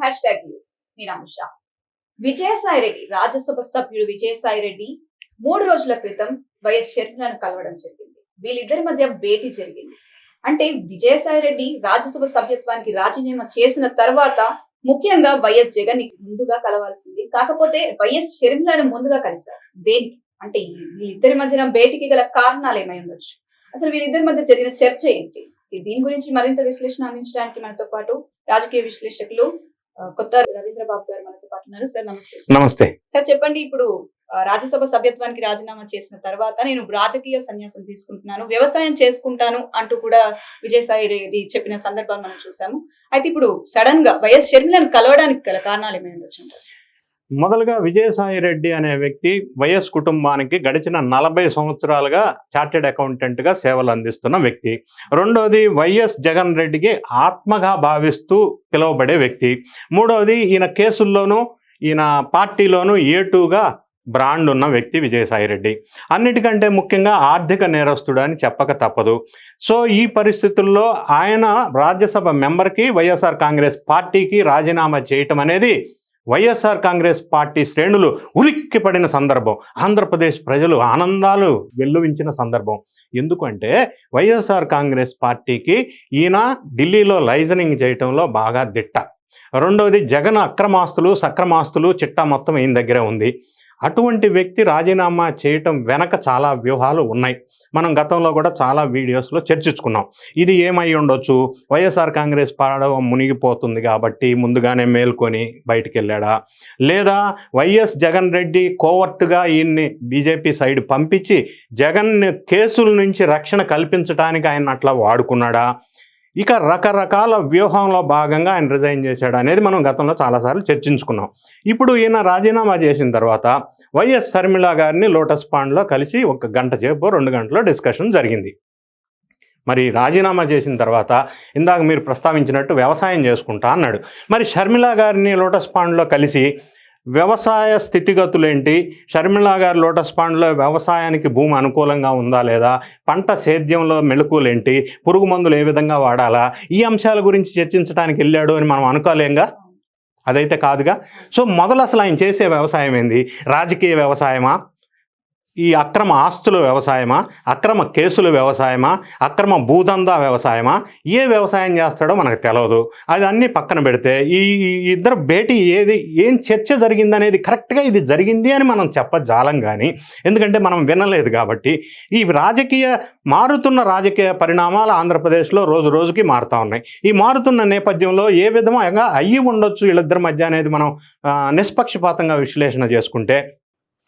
Hash tag నేను విజయసాయి రెడ్డి రాజ్యసభ సభ్యుడు విజయసాయి రెడ్డి మూడు రోజుల క్రితం వైఎస్ షర్మిలను కలవడం జరిగింది. వీళ్ళిద్దరి మధ్య భేటీ జరిగింది. అంటే విజయసాయి రెడ్డి రాజ్యసభ సభ్యత్వానికి రాజీనామా చేసిన తర్వాత ముఖ్యంగా వైఎస్ జగన్ని ముందుగా కలవాల్సింది. కాకపోతే వైఎస్ షర్మిలను ముందుగా కలిశారు. దేనికి? అంటే వీళ్ళిద్దరి మధ్యన భేటీకి గల కారణాలు ఏమై ఉండొచ్చు. అసలు వీళ్ళిద్దరి మధ్య జరిగిన చర్చ ఏంటి? దీని గురించి మరింత విశ్లేషణ అందించడానికి మనతో పాటు రాజకీయ విశ్లేషకులు కొత్త రవీంద్ర బాబు గారు మనతో పాటు ఉన్నారు. సార్ నమస్తే. నమస్తే. సార్ చెప్పండి ఇప్పుడు రాజ్యసభ సభ్యత్వానికి రాజీనామా చేసిన తర్వాత నేను రాజకీయ సన్యాసం తీసుకుంటున్నాను వ్యవసాయం చేసుకుంటాను అంటూ కూడా విజయసాయి రెడ్డి చెప్పిన సందర్భాలు మనం చూసాము. అయితే ఇప్పుడు సడన్గా వైఎస్ షర్మిలను కలవడానికి గల కారణాలు ఏమై ఉండొచ్చు అంటారు? మొదలుగా విజయసాయి రెడ్డి అనే వ్యక్తి వైఎస్ కుటుంబానికి గడిచిన నలభై సంవత్సరాలుగా చార్టెడ్ అకౌంటెంట్గా సేవలు అందిస్తున్న వ్యక్తి. రెండోది వైఎస్ జగన్ రెడ్డికి ఆత్మగా భావిస్తూ పిలువబడే వ్యక్తి. మూడవది ఈయన కేసుల్లోనూ ఈయన పార్టీలోనూ ఏటుగా బ్రాండ్ ఉన్న వ్యక్తి విజయసాయి రెడ్డి. అన్నిటికంటే ముఖ్యంగా ఆర్థిక నేరస్తుడు అని చెప్పక తప్పదు. సో ఈ పరిస్థితుల్లో ఆయన రాజ్యసభ మెంబర్కి వైఎస్ఆర్ కాంగ్రెస్ పార్టీకి రాజీనామా చేయటం అనేది వైఎస్ఆర్ కాంగ్రెస్ పార్టీ శ్రేణులు ఉలిక్కిపడిన సందర్భం ఆంధ్రప్రదేశ్ ప్రజలు ఆనందాలు వెల్లువించిన సందర్భం. ఎందుకంటే వైఎస్ఆర్ కాంగ్రెస్ పార్టీకి ఈయన ఢిల్లీలో లైజనింగ్ చేయటంలో బాగా దిట్ట. రెండవది జగన్ అక్రమాస్తులు సక్రమాస్తులు చిట్టా మొత్తం ఈయన దగ్గరే ఉంది. అటువంటి వ్యక్తి రాజీనామా చేయటం వెనక చాలా వ్యూహాలు ఉన్నాయి. మనం గతంలో కూడా చాలా వీడియోస్లో చర్చించుకున్నాం. ఇది ఏమై ఉండొచ్చు? వైఎస్ఆర్ కాంగ్రెస్ పాడవ మునిగిపోతుంది కాబట్టి ముందుగానే మేల్కొని బయటికి వెళ్ళాడా లేదా వైఎస్ జగన్ రెడ్డి కోవర్టుగా ఈయన్ని బీజేపీ సైడ్ పంపించి జగన్ కేసుల నుంచి రక్షణ కల్పించడానికి ఆయన అట్లా వాడుకున్నాడా? ఇక రకరకాల వ్యూహంలో భాగంగా ఆయన రిజైన్ చేశాడు అనేది మనం గతంలో చాలాసార్లు చర్చించుకున్నాం. ఇప్పుడు ఈయన రాజీనామా చేసిన తర్వాత వైఎస్ శర్మిళ గారిని లోటస్ పాండ్లో కలిసి ఒక గంట సేపు రెండు గంటలో డిస్కషన్ జరిగింది. మరి రాజీనామా చేసిన తర్వాత ఇందాక మీరు ప్రస్తావించినట్టు వ్యవసాయం చేసుకుంటా అన్నాడు. మరి షర్మిల గారిని లోటస్ పాండ్లో కలిసి వ్యవసాయ స్థితిగతులు ఏంటి షర్మిల గారి లోటస్ పాండ్లో వ్యవసాయానికి భూమి అనుకూలంగా ఉందా లేదా? పంట సేద్యంలో మెళకువలేంటి పురుగు మందులు ఏ విధంగా వాడాలా? ఈ అంశాల గురించి చర్చించడానికి వెళ్ళాడు అని మనం అనుకోలేంగా? అదైతే కాదుగా? సో మొదలు అసలు ఆయన చేసే వ్యవసాయం ఏంది? రాజకీయ వ్యవసాయమా? ఈ అక్రమ ఆస్తుల వ్యవసాయమా అక్రమ కేసుల వ్యవసాయమా అక్రమ భూదందా వ్యవసాయమా ఏ వ్యవసాయం చేస్తాడో మనకు తెలియదు అది అన్నీ పక్కన పెడితే ఈ ఇద్దరు భేటీ ఏది ఏం చర్చ జరిగిందనేది కరెక్ట్గా ఇది జరిగింది అని మనం చెప్పజాలం కానీ ఎందుకంటే మనం వినలేదు కాబట్టి ఈ రాజకీయ మారుతున్న రాజకీయ పరిణామాలు ఆంధ్రప్రదేశ్లో రోజు రోజుకి మారుతూ ఉన్నాయి. ఈ మారుతున్న నేపథ్యంలో ఏ విధంగా అయ్యి ఉండొచ్చు వీళ్ళిద్దరి మధ్య అనేది మనం నిష్పక్షపాతంగా విశ్లేషణ చేసుకుంటే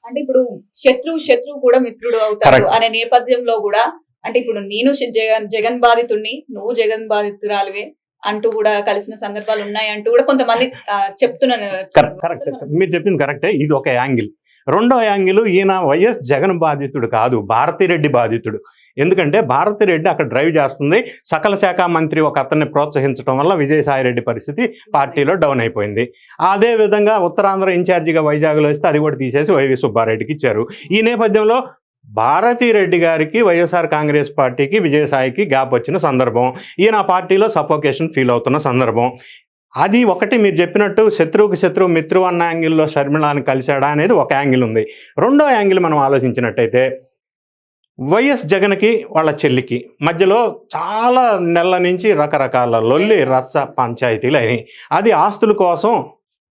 అంటే ఇప్పుడు శత్రువు శత్రువు కూడా మిత్రుడు అవుతాడు. అనే నేపథ్యంలో కూడా అంటే ఇప్పుడు నేను జగన్ జగన్ బాధితుడిని నువ్వు జగన్ బాధితురాలివే అంటూ కూడా కలిసిన సందర్భాలు ఉన్నాయి అంటూ కూడా కొంతమంది చెప్తున్నాను కరెక్ట్ మీరు చెప్పింది కరెక్టే ఇది ఒక యాంగిల్. రెండో యాంగిల్ ఈయన వైఎస్ జగన్ బాధితుడు కాదు భారతిరెడ్డి బాధితుడు. ఎందుకంటే భారతిరెడ్డి అక్కడ డ్రైవ్ చేస్తుంది. సకల శాఖ మంత్రి ఒక అతన్ని ప్రోత్సహించడం వల్ల విజయసాయిరెడ్డి పరిస్థితి పార్టీలో డౌన్ అయిపోయింది. అదే విధంగా ఉత్తరాంధ్ర ఇన్ఛార్జిగా వైజాగ్లో వస్తే అది కూడా తీసేసి వైవి సుబ్బారెడ్డికి ఇచ్చారు. ఈ నేపథ్యంలో భారతిరెడ్డి గారికి వైఎస్ఆర్ కాంగ్రెస్ పార్టీకి విజయసాయికి గ్యాప్ వచ్చిన సందర్భం. ఈయన ఆ పార్టీలో సఫోకేషన్ ఫీల్ అవుతున్న సందర్భం. అది ఒకటి మీరు చెప్పినట్టు శత్రువుకి శత్రువు మిత్రువు అన్న యాంగిల్లో షర్మిళాని కలిశాడా అనేది ఒక యాంగిల్ ఉంది. రెండో యాంగిల్ మనం ఆలోచించినట్టయితే వైఎస్ జగన్కి వాళ్ళ చెల్లికి మధ్యలో చాలా నెలల నుంచి రకరకాల లొల్లి రస పంచాయతీలు అయినాయి అది ఆస్తుల కోసం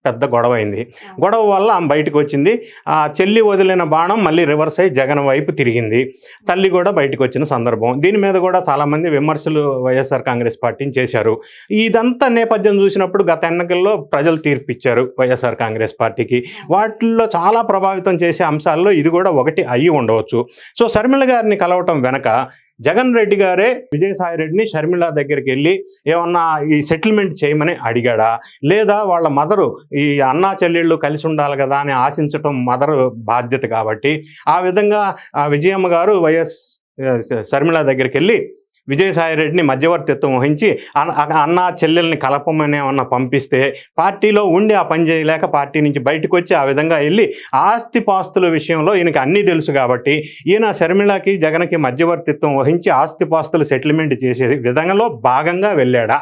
పెద్ద గొడవ అయింది. గొడవ వల్ల ఆమె బయటకు వచ్చింది. ఆ చెల్లి వదిలిన బాణం మళ్ళీ రివర్స్ అయ్యి జగన్ వైపు తిరిగింది. తల్లి కూడా బయటకు వచ్చిన సందర్భం. దీని మీద కూడా చాలామంది విమర్శలు వైఎస్ఆర్ కాంగ్రెస్ పార్టీని చేశారు. ఇదంతా నేపథ్యం చూసినప్పుడు గత ఎన్నికల్లో ప్రజలు తీర్పు ఇచ్చారు వైఎస్ఆర్ కాంగ్రెస్ పార్టీకి. వాటిల్లో చాలా ప్రభావితం చేసే అంశాల్లో ఇది కూడా ఒకటి అయ్యి ఉండవచ్చు. సో శర్మిల గారిని కలవటం వెనక జగన్ రెడ్డి గారే విజయసాయి రెడ్డిని షర్మిళ దగ్గరికి వెళ్ళి ఏమన్నా ఈ సెటిల్మెంట్ చేయమని అడిగాడా? లేదా వాళ్ళ మదరు ఈ అన్నా చెల్లెళ్ళు కలిసి ఉండాలి కదా అని ఆశించటం మదర్ బాధ్యత కాబట్టి ఆ విధంగా ఆ విజయమ్మ గారు వైఎస్ షర్మిళ దగ్గరికి వెళ్ళి విజయసాయి రెడ్డిని మధ్యవర్తిత్వం వహించి అన్న- అన్న- చెల్లెల్ని కలపమని ఏమన్నా పంపిస్తే పార్టీలో ఉండి ఆ పని చేయలేక పార్టీ నుంచి బయటకు వచ్చి ఆ విధంగా వెళ్ళి ఆస్తి పాస్తుల విషయంలో ఈయనకి అన్నీ తెలుసు కాబట్టి ఈయన శర్మిళకి జగన్కి మధ్యవర్తిత్వం వహించి ఆస్తి పాస్తులు సెటిల్మెంట్ చేసే విధంలో భాగంగా వెళ్ళాడా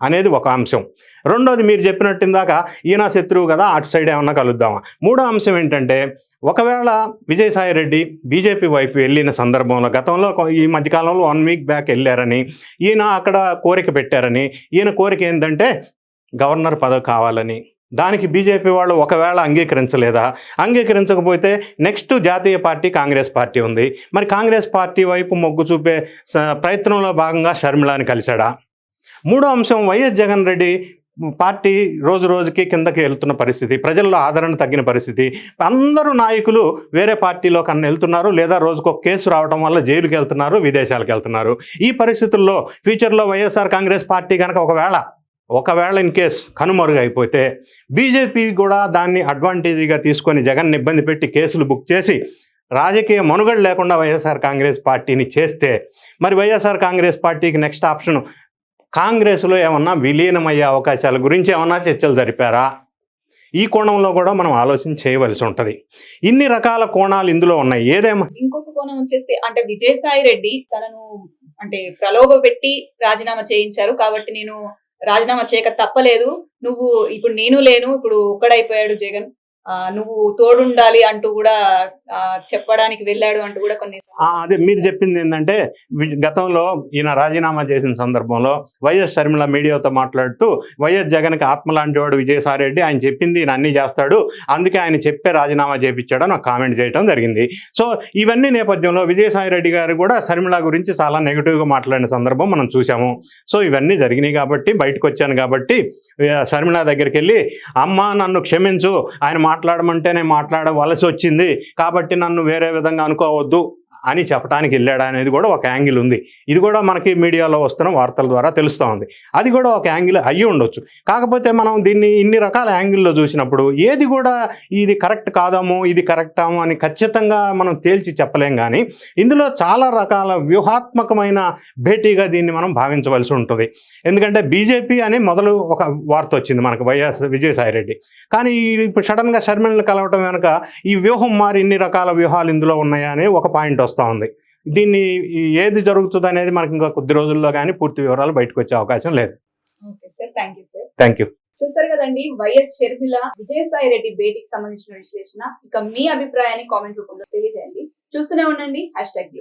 అనేది ఒక అంశం. రెండోది మీరు చెప్పినట్టు ఇందాక ఈయన శత్రువు కదా అటు సైడ్ ఏమన్నా కలుద్దామా? మూడో అంశం ఏంటంటే ఒకవేళ విజయసాయి రెడ్డి బీజేపీ వైపు వెళ్ళిన సందర్భంలో గతంలో ఈ మధ్యకాలంలో వన్ వీక్ బ్యాక్ వెళ్ళారని ఈయన అక్కడ కోరిక పెట్టారని ఈయన కోరిక ఏంటంటే గవర్నర్ పదవి కావాలని. దానికి బీజేపీ వాళ్ళు ఒకవేళ అంగీకరించలేదా? అంగీకరించకపోతే నెక్స్ట్ జాతీయ పార్టీ కాంగ్రెస్ పార్టీ ఉంది. మరి కాంగ్రెస్ పార్టీ వైపు మొగ్గు చూపే స- ప్రయత్నంలో భాగంగా షర్మిలాని కలిశాడా? మూడో అంశం వైఎస్ జగన్ రెడ్డి పార్టీ రోజు రోజుకి కిందకి వెళ్తున్న పరిస్థితి ప్రజల్లో ఆదరణ తగ్గిన పరిస్థితి. అందరూ నాయకులు వేరే పార్టీలో కన్నా వెళ్తున్నారు లేదా రోజుకు కేసు రావడం వల్ల జైలుకి వెళ్తున్నారు విదేశాలకు వెళ్తున్నారు. ఈ పరిస్థితుల్లో ఫ్యూచర్లో వైఎస్ఆర్ కాంగ్రెస్ పార్టీ కనుక ఒకవేళ ఒకవేళ ఇన్ కేస్ కనుమరుగైపోతే బీజేపీ కూడా దాన్ని అడ్వాంటేజ్గా తీసుకొని జగన్ ఇబ్బంది పెట్టి కేసులు బుక్ చేసి రాజకీయ మనుగడ లేకుండా వైఎస్ఆర్ కాంగ్రెస్ పార్టీని చేస్తే మరి వైఎస్ఆర్ కాంగ్రెస్ పార్టీకి నెక్స్ట్ ఆప్షన్ కాంగ్రెస్లో ఏమన్నా విలీనమయ్యే అవకాశాల గురించి ఏమన్నా చర్చలు జరిపారా? ఈ కోణంలో కూడా మనం ఆలోచన చేయవలసి ఉంటుంది. ఇన్ని రకాల కోణాలు ఇందులో ఉన్నాయి. ఏదేమో ఇంకొక కోణం వచ్చేసి అంటే విజయసాయి రెడ్డి తనను అంటే ప్రలోభ పెట్టి రాజీనామా చేయించారు. కాబట్టి నేను రాజీనామా చేయక తప్పలేదు. నువ్వు ఇప్పుడు నేను లేను. ఇప్పుడు ఒక్కడైపోయాడు జగన్. నువ్వు తోడుండాలి అంటూ కూడా చెప్పడానికి వెళ్ళాడు అంటూ కూడా కొన్ని అదే మీరు చెప్పింది ఏంటంటే గతంలో ఈయన రాజీనామా చేసిన సందర్భంలో వైఎస్ షర్మిల మీడియాతో మాట్లాడుతూ వైఎస్ జగన్కి ఆత్మ లాంటి వాడు విజయసాయి రెడ్డి ఆయన చెప్పింది ఈయన అన్ని చేస్తాడు అందుకే ఆయన చెప్పే రాజీనామా చేయించాడని ఒక కామెంట్ చేయడం జరిగింది. సో ఇవన్నీ నేపథ్యంలో విజయసాయి రెడ్డి గారు కూడా షర్మిల గురించి చాలా నెగిటివ్గా మాట్లాడిన సందర్భం మనం చూసాము సో ఇవన్నీ జరిగినాయి కాబట్టి బయటకు వచ్చాను కాబట్టి షర్మిల దగ్గరికి వెళ్ళి అమ్మ నన్ను క్షమించు ఆయన మాట్లాడమంటేనే మాట్లాడవలసి వచ్చింది కాబట్టి నన్ను వేరే విధంగా అనుకోవద్దు. అని చెప్పడానికి వెళ్ళాడా అనేది కూడా ఒక యాంగిల్ ఉంది. ఇది కూడా మనకి మీడియాలో వస్తున్న వార్తల ద్వారా తెలుస్తూ ఉంది. అది కూడా ఒక యాంగిల్ అయ్యి ఉండొచ్చు. కాకపోతే మనం దీన్ని ఇన్ని రకాల యాంగిల్లో చూసినప్పుడు ఏది కూడా ఇది కరెక్ట్ కాదాము ఇది కరెక్టాము అని ఖచ్చితంగా మనం తేల్చి చెప్పలేం కానీ ఇందులో చాలా రకాల వ్యూహాత్మకమైన భేటీగా దీన్ని మనం భావించవలసి ఉంటుంది. ఎందుకంటే బీజేపీ అని మొదలు ఒక వార్త వచ్చింది మనకు వైఎస్ విజయసాయి రెడ్డి కానీ ఇప్పుడు సడన్గా షర్మిలను కలవటం కనుక ఈ వ్యూహం మారి ఇన్ని రకాల వ్యూహాలు ఇందులో ఉన్నాయా అని ఒక పాయింట్ వస్తూ ఉంది. దీన్ని ఏది జరుగుతుంది అనేది మనకి ఇంకా కొద్ది రోజుల్లో కానీ పూర్తి వివరాలు బయటకు వచ్చే అవకాశం లేదు. Okay sir thank you sir. Thank you. చూస్తారు కదండి వైఎస్ షర్మిల విజయసాయి రెడ్డి భేటీకి సంబంధించిన విశ్లేషణ. ఇక మీ అభిప్రాయాన్ని కామెంట్ రూపంలో తెలియజేయండి. చూస్తూనే ఉండండి హ్యాష్ ట్యాగ్